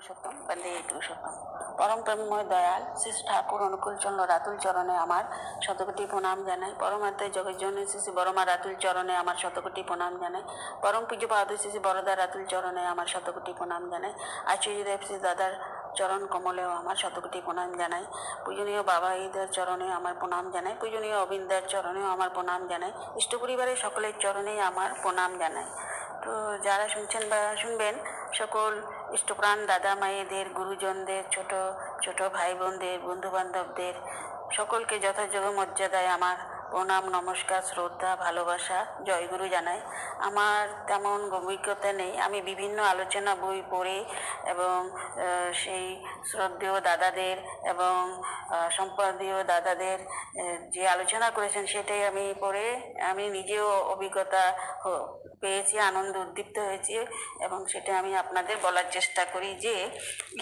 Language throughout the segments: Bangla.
পুরুষোত্তম, বন্দে পুরুষোত্তম। পরম প্রেমময় দয়াল, শ্রী ঠাকুর অনুকূল চন্দ্র রাতুল চরণে আমার শতকোটি প্রণাম জানাই। পরমাত্মা জগজ্জনী শ্রী শ্রী বড়মা রাতুল চরণে আমার শতকোটি প্রণাম জানাই। পরম পূজ্য পাদ শ্রী বড়দা রাতুল চরণে আমার শতকোটি প্রণাম জানাই। আচার্যদেব শ্রী দাদার চরণ কমলেও আমার শতকোটি প্রণাম জানাই। পূজনীয় বাবা ঈদের চরণে আমার প্রণাম জানাই। পূজনীয় অবিন্দার চরণেও আমার প্রণাম জানাই। ইষ্ট পরিবারের সকলের চরণেই আমার প্রণাম জানাই। তো যারা শুনছেন বা শুনবেন, সকল ইষ্টপ্রাণ দাদা মায়েদের গুরুজনদের ছোট ছোট ভাই বোনদের বন্ধু বান্ধবদের সকলকে যথাযোগ্য মর্যাদায় আমার প্রণাম নমস্কার, শ্রদ্ধা, ভালোবাসা, জয়গুরু জানাই। আমার তেমন অভিজ্ঞতা নেই। আমি বিভিন্ন আলোচনা বই পড়ে এবং সেই শ্রদ্ধেয় দাদাদের এবং সম্পাদীয় দাদাদের যে আলোচনা করেছেন সেটাই আমি পড়ে, আমি নিজেও অভিজ্ঞতা পেয়েছি, আনন্দ উদ্দীপ্ত হয়েছি এবং সেটা আমি আপনাদের বলার চেষ্টা করি যে,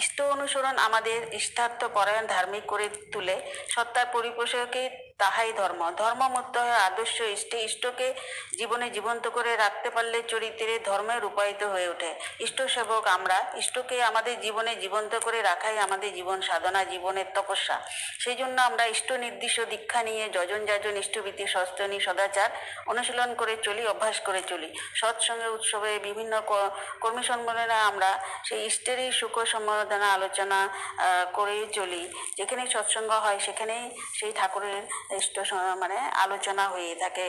ইষ্ট অনুসরণ আমাদের ইষ্টার্থ পরায়ণ ধার্মিক করে তুলে, সত্তার পরিপোষকে তাহাই ধর্ম। ধর্ম ধর্মমুক্ত হয়ে আদর্শ ইষ্টে ইষ্টকে জীবনে জীবন্ত করে রাখতে পারলে চরিত্রে ধর্মে রূপায়িত হয়ে ওঠে। ইষ্ট সেবক আমরা, ইষ্টকে আমাদের জীবনে জীবন্ত করে রাখাই আমাদের জীবন সাধনা, জীবনের তপস্যা। সেই জন্য আমরা ইষ্ট নির্দিষ্ট দীক্ষা নিয়ে যজন যাজন ইষ্টভীতি, সস্তনী, সদাচার অনুশীলন করে চলি, অভ্যাস করে চলি। সৎসঙ্গে উৎসবে বিভিন্ন কর্মী সম্মেলনে আমরা সেই ইষ্টেরই সুখ সম্বর্ধনা আলোচনা করেই চলি। যেখানেই সৎসঙ্গ হয় সেখানেই সেই ঠাকুরের ইষ্ট মানে আলোচনা হয়ে থাকে।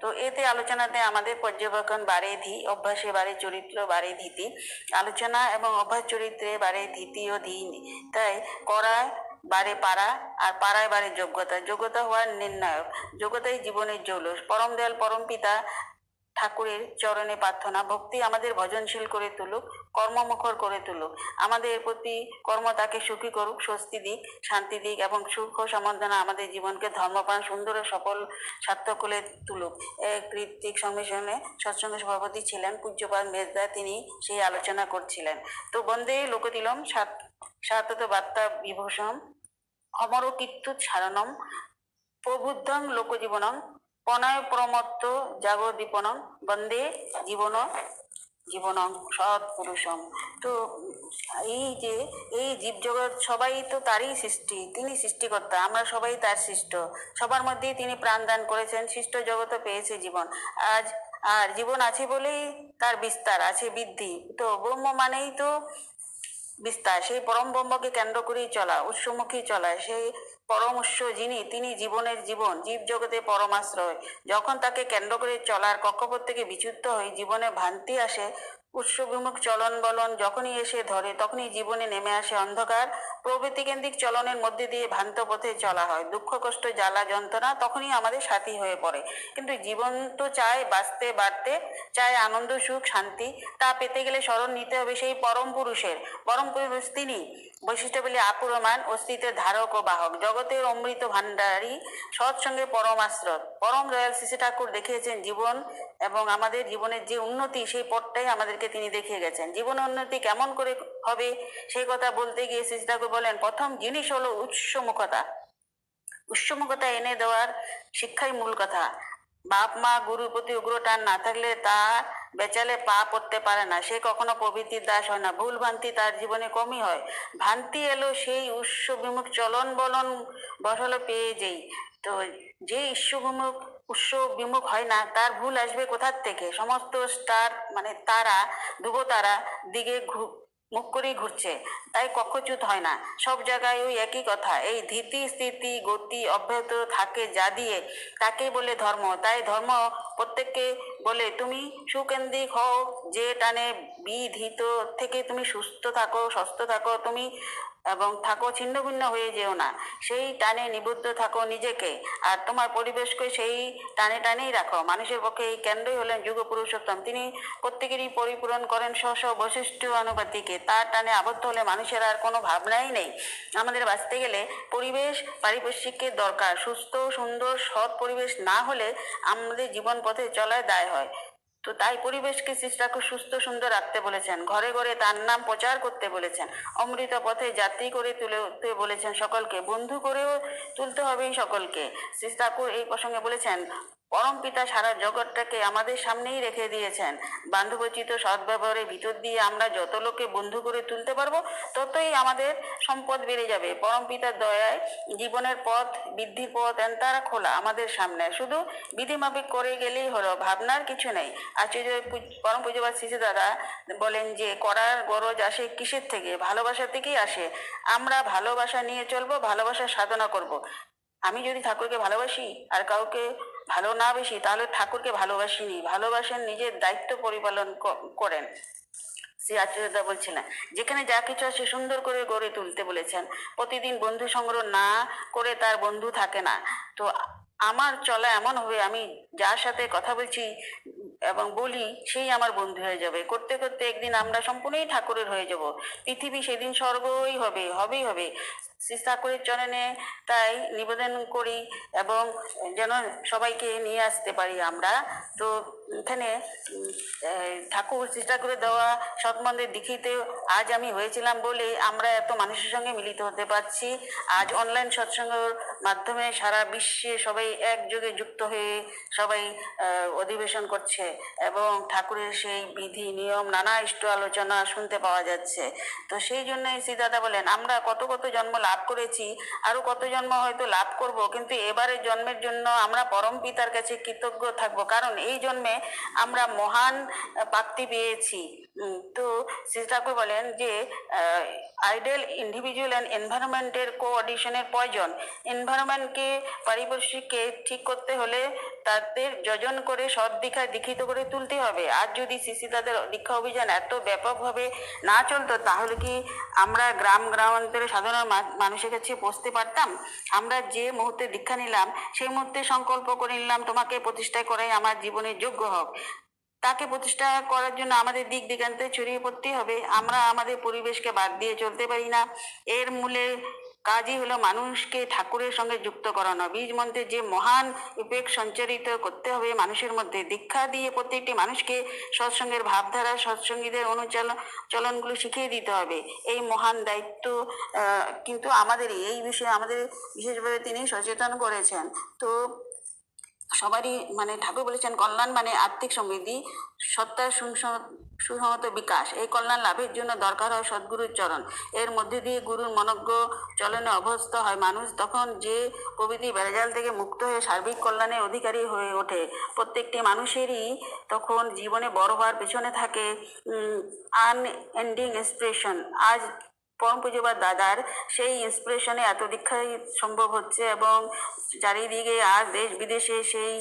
তো এতে আলোচনাতে আমাদের পর্যবেক্ষণ বাড়ে ধি, অভ্যাসে বাড়ে, চরিত্র বাড়ে ধীতি। আলোচনা এবং অভ্যাস চরিত্রে বাড়ে ধীতি ও ধীন তাই করা বারে পাড়া আর পাড়ায় বারে যোগ্যতা। যোগ্যতা হওয়ার নির্ণায়ক। যোগ্যতাই জীবনের জৌলস। পরম দেয়াল, পরম পিতা ঠাকুরের চরণে প্রার্থনা, ভক্তি আমাদের ভজনশীল করে তুলুক, কর্মমুখর করে তুলুক। আমাদের প্রতি কর্ম তাকে সুখী করুক, স্বস্তি দিক, শান্তি দিক এবং সুখ ও আমাদের জীবনকে ধর্মপ্রাণ, সুন্দর ও সফল সার্থক করে তুলুক। কৃত্তিক সম্মিশনে সৎসঙ্গ সভাপতি ছিলেন পূজ্যপাদ মেজদা, তিনি সেই আলোচনা করছিলেন। তো বন্দে লোকতিলম, সাত, সাতত বার্তা বিভূষণ অমর কীর্তুৎ সারণম প্রবুদ্ধং লোকজীবনম প্রণয় প্রমত্ত জাগদীপনম, বন্দে জীবন জীবনং সৎ পুরুষম তো এই যে, এই জীবজগৎ সবাই তো তারই সৃষ্টি, তিনি সৃষ্টিকর্তা, আমরা সবাই তার সৃষ্ট। সবার মধ্যেই তিনি প্রাণদান করেছেন, সৃষ্ট জগৎ পেয়েছে জীবন। আজ, আর জীবন আছে বলেই তার বিস্তার, আছে বৃদ্ধি। তো ব্রহ্ম মানেই তো বিস্তার, সেই পরম ব্রহ্মকে কেন্দ্র করেই চলা উৎসমুখী চলা, সেই পরম যিনি, তিনি জীবনের জীবন, জীব জগতে পরমাশ্রয়। যখন তাকে কেন্দ্র করে চলার কক্ষপথ থেকে বিচ্যুত হয়ে জীবনে ভ্রান্তি আসে উৎসবিমুখ চলন বলন যখনই এসে ধরে, তখনই জীবনে নেমে আসে অন্ধকার। প্রবৃত্তিকেন্দ্রিক চলনের মধ্যে দিয়ে ভ্রান্ত পথে চলা হয়। দুঃখ, কষ্ট, জ্বালা, যন্ত্রণা তখনই আমাদের সাথী হয়ে পড়ে। কিন্তু জীবন তো চায় বাঁচতে, বাড়তে, চায় আনন্দ, সুখ, শান্তি। তা পেতে গেলে স্মরণ নিতে হবে সেই পরম পুরুষের। পরম পুরুষ তিনি। বৈশিষ্ট্য বলে আপুরমান অস্তিত্বের ধারক ও বাহক। জগতের অমৃত ভাণ্ডারী সৎসঙ্গে পরম আশ্রত পরম দয়াল শিশু ঠাকুর দেখিয়েছেন জীবন এবং আমাদের জীবনের যে উন্নতি, সেই পথটাই আমাদেরকে তিনি দেখিয়ে গেছেন। জীবন উন্নতি কেমন করে হবে, সেই কথা বলতে গিয়ে শিশু ঠাকুর বলেন, প্রথম জিনিস হলো উৎসমুখতা। উৎসমুখতা এনে দেওয়ার শিক্ষাই মূল কথা। বাপ, মা, গুরুর প্রতি উগ্র টান না থাকলে তা বেচালে পা পড়তে পারে না। সে কখনো প্রবৃত্তির দাস হয় না। ভুল ভ্রান্তি তার জীবনে কমই হয়। ভ্রান্তি এলো সেই উৎস বিমুখ চলন বলন বসল পেয়ে যেই। তো যে ঈশ্ববিমুখ উৎস বিমুখ হয় না, তার ভুল আসবে কোথার থেকে? সমস্ত স্টার মানে তারা ধ্রুব তারা দিকে মুখ করেই ঘুরছে। তাই কক্ষচ্যুত হয় না। সব জায়গায় ওই একই কথা। এই ধীতি, স্থিতি, গতি অব্যাহত থাকে যা দিয়ে তাকেই বলে ধর্ম। তাই ধর্ম প্রত্যেককে বলে, তুমি সুকেন্দ্রিক হও, যে টানে বিধিত থেকে তুমি সুস্থ থাকো সুস্থ থাকো। তুমি এবং থাকো ছিন্ন ভিন্ন হয়ে যেও না। সেই টানে নিবদ্ধ থাকো নিজেকে, আর তোমার পরিবেশকে সেই টানে টানেই রাখো। মানুষের পক্ষে এই কেন্দ্রই হলেন যুগ পুরুষোত্তম তিনি প্রত্যেকেরই পরিপূরণ করেন স্ব স্ব বৈশিষ্ট্য অনুপাতিকে। তার টানে আবদ্ধ হলে মানুষের আর কোনো ভাবনাই নেই। আমাদের বাঁচতে গেলে পরিবেশ পারিপার্শ্বিকের দরকার। সুস্থ, সুন্দর, সৎ পরিবেশ না হলে আমাদের জীবন পথে চলায় দায় হয়। তো তাই পরিবেশকে সৃষ্টাকে সুস্থ, সুন্দর রাখতে বলেছেন। ঘরে ঘরে তার নাম প্রচার করতে বলেছেন। অমৃত পথে যাত্রী করে তুলতে বলেছেন সকলকে। বন্ধু করেও তুলতে হবেই সকলকে। সৃষ্টাকুর এই প্রসঙ্গে বলেছেন পরম পিতা সারা জগৎটাকে আমাদের সামনেই রেখে দিয়েছেন। বান্ধবচিত সদ্ব্যবহারের ভিতর দিয়ে আমরা যত লোককে বন্ধু করে তুলতে পারব, ততই আমাদের সম্পদ বেড়ে যাবে। পরম পিতার দয়ায় জীবনের পথ বৃদ্ধি পথ তারা খোলা আমাদের সামনে। শুধু বিধিমাফিক করে গেলেই হলো, ভাবনার কিছু নেই। আচার্য পরম পূজবাদ শিশু দাদা বলেন যে, করার গরজ আসে কিসের থেকে? ভালোবাসা থেকেই আসে। আমরা ভালোবাসা নিয়ে চলবো, ভালোবাসার সাধনা করব। আমি যদি ঠাকুরকে ভালোবাসি, আর কাউকে ভালো না বেশি, তাহলে ঠাকুরকে ভালোবাসিনি। ভালোবাসেন নিজের দায়িত্ব পরিপালন করেন। শ্রী আচার্যদা বলছিলেন যেখানে যা কিছু আছে সুন্দর করে গড়ে তুলতে বলেছেন। প্রতিদিন বন্ধু সংগ্রহ না করে তার বন্ধু থাকে না। তো আমার চলা এমন হবে, আমি যার সাথে কথা বলছি এবং বলি, সেই আমার বন্ধু হয়ে যাবে। করতে করতে একদিন আমরা সম্পূর্ণই ঠাকুরের হয়ে যাব। পৃথিবী সেদিন স্বর্গই হবে, হবেই হবে। শ্রী ঠাকুরের চরণে তাই নিবেদন করি এবং যেন সবাইকে নিয়ে আসতে পারি আমরা। তো এখানে ঠাকুর ঠাকুরের দেওয়া সৎমন্দের দীক্ষিতে আজ আমি হয়েছিলাম বলে আমরা এত মানুষের সঙ্গে মিলিত হতে পারছি। আজ অনলাইন সৎসঙ্গের মাধ্যমে সারা বিশ্বে সবাই একযোগে যুক্ত হয়ে সবাই অধিবেশন করছে এবং ঠাকুরের সেই বিধি, নিয়ম, নানা ইষ্ট আলোচনা শুনতে পাওয়া যাচ্ছে। তো সেই জন্যই শ্রী দাদা বলেন, আমরা কত কত জন্ম লাভ করেছি, আরও কত জন্ম হয়তো লাভ করব, কিন্তু এবারের জন্মের জন্য আমরা পরম পিতার কাছে কৃতজ্ঞ থাকব। কারণ এই জন্মে আমরা মহান প্রাপ্তি পেয়েছি। তো শ্রী ঠাকুর বলেন যে আইডেল ইন্ডিভিজুয়াল অ্যান্ড এনভায়রনমেন্টের কোঅর্ডিনেশনের প্রয়োজন। এনভায়রনমেন্টকে পারিপার্শ্বিককে ঠিক করতে হলে তাদের যোজন করে সৎ দীক্ষায় দীক্ষিত করে তুলতে হবে। আর যদি সিসি তাদের দীক্ষা অভিযান এত ব্যাপকভাবে না চলতো, তাহলে কি আমরা গ্রাম গ্রামান্তরে সাধারণ মানুষের কাছে পৌঁছতে পারতাম? আমরা যে মুহূর্তে দীক্ষা নিলাম, সেই মুহূর্তে সংকল্প করে নিলাম, তোমাকে প্রতিষ্ঠা করাই আমার জীবনের যোগ্য হোক। তাকে প্রতিষ্ঠা করার জন্য আমাদের দিক দিগান্তে ছড়িয়ে পড়তে হবে। আমরা আমাদের পরিবেশকে বাদ দিয়ে চলতে পারি না। এর মূলে কাজই হলো মানুষকে ঠাকুরের সঙ্গে যুক্ত করানো। বীজ মন্ত্রে যে মহান উপেক সঞ্চারিত করতে হবে মানুষের মধ্যে, দীক্ষা দিয়ে প্রত্যেকটি মানুষকে সৎসঙ্গের ভাবধারা, সৎসঙ্গীদের অনুচাল, চলনগুলো শিখিয়ে দিতে হবে। এই মহান দায়িত্ব কিন্তু আমাদের এই বিষয়ে আমাদের বিশেষভাবে তিনি সচেতন করেছেন। তো সবারই মানে ঠাকুর বলেছেন, কল্যাণ মানে আর্থিক সমৃদ্ধি, সত্তার সুসংহত বিকাশ। এই কল্যাণ লাভের জন্য দরকার হয় সদ্গুরুর চরণ। এর মধ্যে দিয়ে গুরুর মনজ্ঞ চলনে অভ্যস্ত হয় মানুষ। তখন যে প্রভৃতি বেড়াজাল থেকে মুক্ত হয়ে সার্বিক কল্যাণের অধিকারী হয়ে ওঠে। প্রত্যেকটি মানুষেরই তখন জীবনে বড় হওয়ার পেছনে থাকে আনএন্ডিং এক্সপ্রেশন আজ পরম পুজো বা দাদার সেই ইন্সপিরেশনে এত দীক্ষাই সম্ভব হচ্ছে এবং চারিদিকে আর দেশ বিদেশে সেই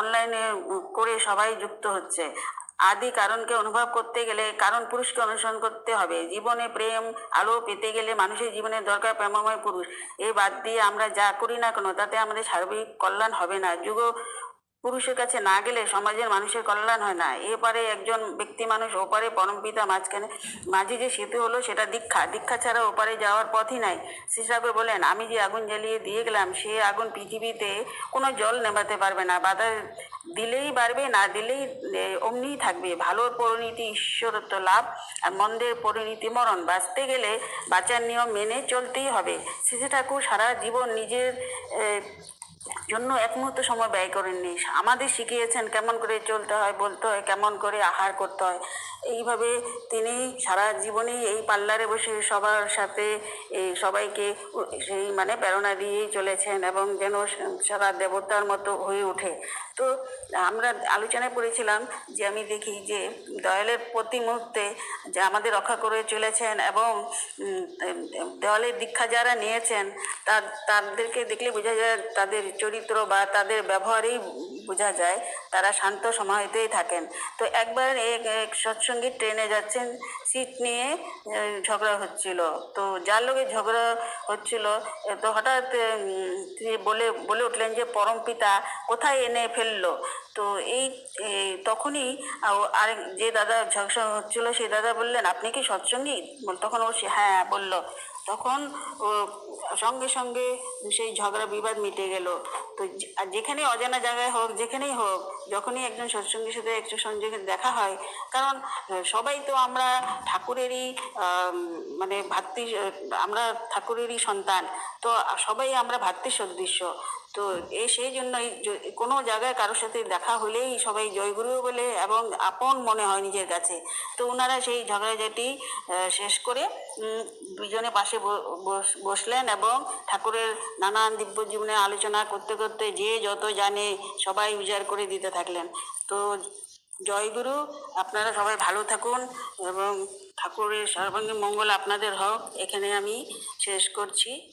অনলাইনে করে সবাই যুক্ত হচ্ছে। আদি কারণকে অনুভব করতে গেলে, কারণ পুরুষকে অনুসরণ করতে হবে। জীবনে প্রেম, আলো পেতে গেলে মানুষের জীবনে দরকার প্রেমময় পুরুষ। এই বাদ দিয়ে আমরা যা করি না কেন, তাতে আমাদের সার্বিক কল্যাণ হবে না। যুগ পুরুষের কাছে না গেলে সমাজের মানুষের কল্যাণ হয় না। এপারে একজন ব্যক্তি মানুষ, ওপারে পরমপিতা মাঝখানে মাঝে যে সেতু হলো সেটা দীক্ষা। দীক্ষা ছাড়া ওপারে যাওয়ার পথই নাই। শ্রীসাগর বলেন আমি যে আগুন জ্বালিয়ে দিয়ে গেলাম, সে আগুন পৃথিবীতে কোনো জল নেভাতে পারবে না। বাধা দিলেই বাড়বে, না দিলেই অমনিই থাকবে। ভালোর পরিণতি ঈশ্বরত্ব লাভ, আর মন্দের পরিণতি মরণ। বাঁচতে গেলে বাঁচার নিয়ম মেনে চলতেই হবে। শ্রী ঠাকুর সারা জীবন নিজের জন্য এক মুহূর্ত সময় ব্যয় করেননি আমাদের শিখিয়েছেন কেমন করে চলতে হয়, বলতে হয়, কেমন করে আহার করতে হয়। এইভাবে তিনি সারা জীবনে এই পার্লারে বসে সবার সাথে এই সবাইকে সেই মানে প্রেরণা দিয়েই চলেছেন এবং যেন সারা দেবতার মতো হয়ে ওঠে। তো আমরা আলোচনায় পড়েছিলাম যে আমি দেখি যে দয়ালের প্রতি মুহূর্তে যে আমাদের রক্ষা করে চলেছেন এবং উম, দেওয়ালের দীক্ষা যারা নিয়েছেন তার তাদেরকে দেখলে বোঝা যায় তাদের চরিত্র বা তাদের ব্যবহারেই বোঝা যায় তারা শান্ত সমাহিতই থাকেন। তো একবার এক এক সৎসঙ্গী ট্রেনে যাচ্ছেন সিট নিয়ে ঝগড়া হচ্ছিল। তো যার লোকে ঝগড়া হচ্ছিল তো হঠাৎ তিনি বলে বলে উঠলেন যে, পরম পিতা কোথায় এনে ফেলল? তো এই তখনই আর, যে দাদা ঝগড়া হচ্ছিল, সেই দাদা বললেন, আপনি কি সৎসঙ্গী? তখন ও হ্যাঁ বলল। তখন সঙ্গে সঙ্গে সেই ঝগড়া, বিবাদ মিটে গেল। তো যে- আর যেখানে অজানা জায়গায় হোক, যেখানেই হোক, যখনই একজন সৎসঙ্গীর সাথে একজন সঙ্গে দেখা হয়, কারণ সবাই তো আমরা ঠাকুরেরই মানে ভাতৃ আমরা ঠাকুরেরই সন্তান, তো সবাই আমরা ভাতৃ সদৃশ্য তো এ সেই জন্যই য- কোনো জায়গায় কারোর সাথে দেখা হলেই সবাই জয়গুরু বলে এবং আপন মনে হয় নিজের কাছে। তো ওনারা সেই ঝগড়াঝাটি শেষ করে দুজনে পাশে বস- বসলেন এবং ঠাকুরের নানান দিব্য জীবনে আলোচনা করতে করতে যে যত জানে সবাই উজাড় করে দিতে থাকলেন। তো জয়গুরু, আপনারা সবাই ভালো থাকুন এবং ঠাকুরের সর্বাঙ্গীন মঙ্গল আপনাদের হোক। এখানে আমি শেষ করছি।